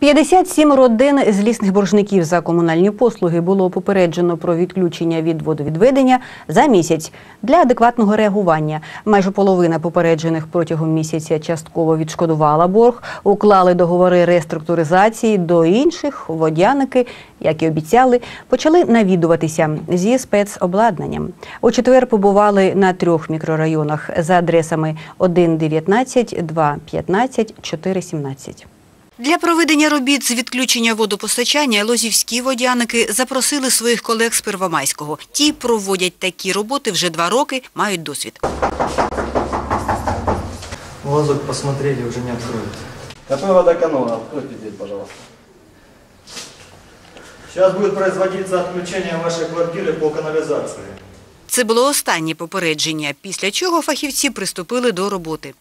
57 родин злісних боржників за комунальні послуги було попереджено про відключення від водовідведення за місяць для адекватного реагування. Майже половина попереджених протягом місяця частково відшкодувала борг, уклали договори реструктуризації. До інших водяники, як і обіцяли, почали навідуватися зі спецобладнанням. У четвер побували на трьох мікрорайонах за адресами 1.19, 2.15, 4.17. Для проведення робіт з відключення водопостачання лозівські водяники запросили своїх колег з Первомайського. Ті проводять такі роботи вже два роки, мають досвід. Лазок посмотрели, уже не откроют. КП водоканала, откройте дверь, пожалуйста. Сейчас будет производиться отключение вашей квартиры по канализации. Це було останнє попередження, після чого фахівці приступили до роботи.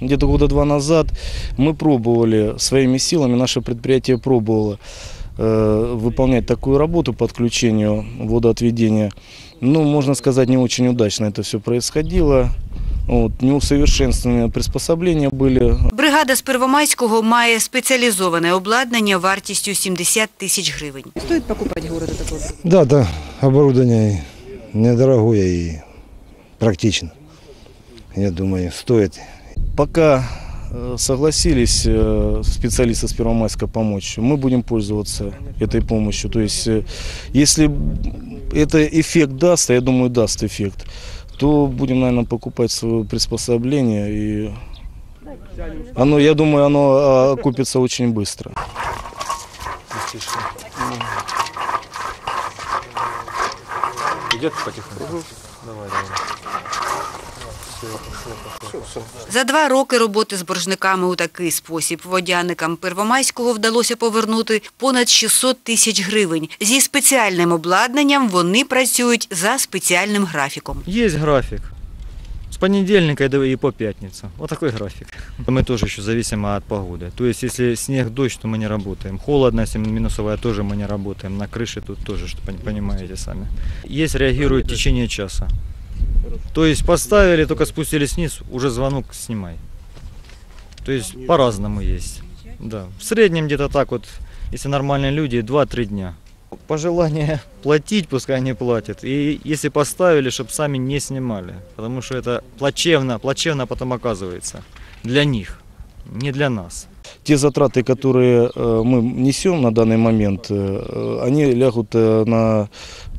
Где-то года два назад мы пробовали своими силами, наше предприятие пробовало э, выполнять такую работу по отключению водоотведения. Ну, можно сказать, не очень удачно это все происходило. Вот, неусовершенствованные приспособления были. Бригада з Первомайського має спеціалізоване обладнання вартістю 70 тисяч гривень. Стоит покупать городу такое? Да, да, оборудование недорогое и практично. Я думаю, стоит. Пока э, согласились э, специалисты с Первомайска помочь, мы будем пользоваться этой помощью. То есть, э, если это эффект даст, а я думаю, даст эффект, то будем, наверное, покупать свое приспособление. И оно, я думаю, оно а, окупится очень быстро. Идет потихоньку. Давай, давай. За два роки роботи з боржниками у такий спосіб водяникам Первомайського вдалося повернути понад 600 тисяч гривень. Зі спеціальним обладнанням вони працюють за спеціальним графіком. Є график. С понедельника и по пятницу. Вот такой график. Мы тоже еще зависимы от погоды. То есть, если снег, дождь, то мы не работаем. Холодно, если минусовая, тоже мы не работаем. На крыше тут тоже, что пон- понимаете сами. Есть реагирует в течение часа. То есть, поставили, только спустились вниз, уже звонок снимай. То есть, по-разному есть. Да. В среднем где-то так вот, если нормальные люди, 2-3 дня. Пожелание платить, пускай они платят. И если поставили, чтобы сами не снимали. Потому что это плачевно, плачевно потом оказывается. Для них, не для нас. Те затраты, которые э, мы несем на данный момент, э, они лягут э, на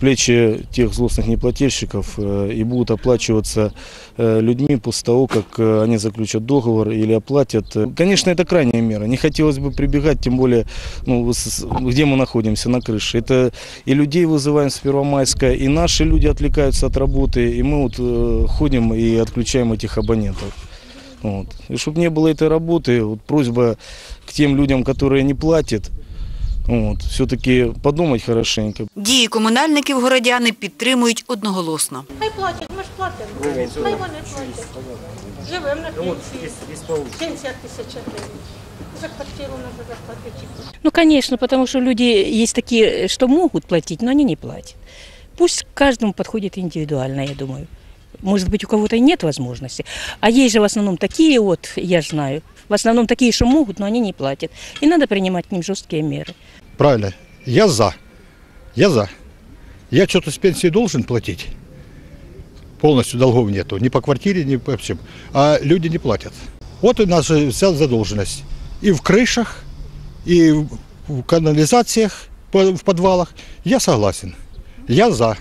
плечи тех злостных неплательщиков и будут оплачиваться людьми после того, как они заключат договор или оплатят. Конечно, это крайняя мера. Не хотелось бы прибегать, тем более, ну, где мы находимся, на крыше. Это и людей вызываем с Первомайска, и наши люди отвлекаются от работы, и мы вот ходим и отключаем этих абонентов. Вот. И чтобы не было этой работы, вот просьба к тем людям, которые не платят, вот, все-таки подумать хорошенько. Дії комунальників городяни підтримують одноголосно. Хай платять, ми ж платимо. Хай вони платять. Живемо на пенсії. 70 тисяч гривень. За квартиру треба заплатити. Ну, конечно, потому что люди есть такие, что могут платить, но они не платят. Пусть каждому подходит индивидуально, я думаю. Может быть, у кого-то и нет возможности. А есть же в основном такие вот, я знаю, в основном такие, что могут, но они не платят. И надо принимать к ним жесткие меры. Правильно. Я за. Я за. Я что-то с пенсии должен платить. Полностью долгов нету. Ни по квартире, ни по всем. А люди не платят. Вот у нас вся задолженность. И в крышах, и в канализациях, в подвалах. Я согласен. Я за.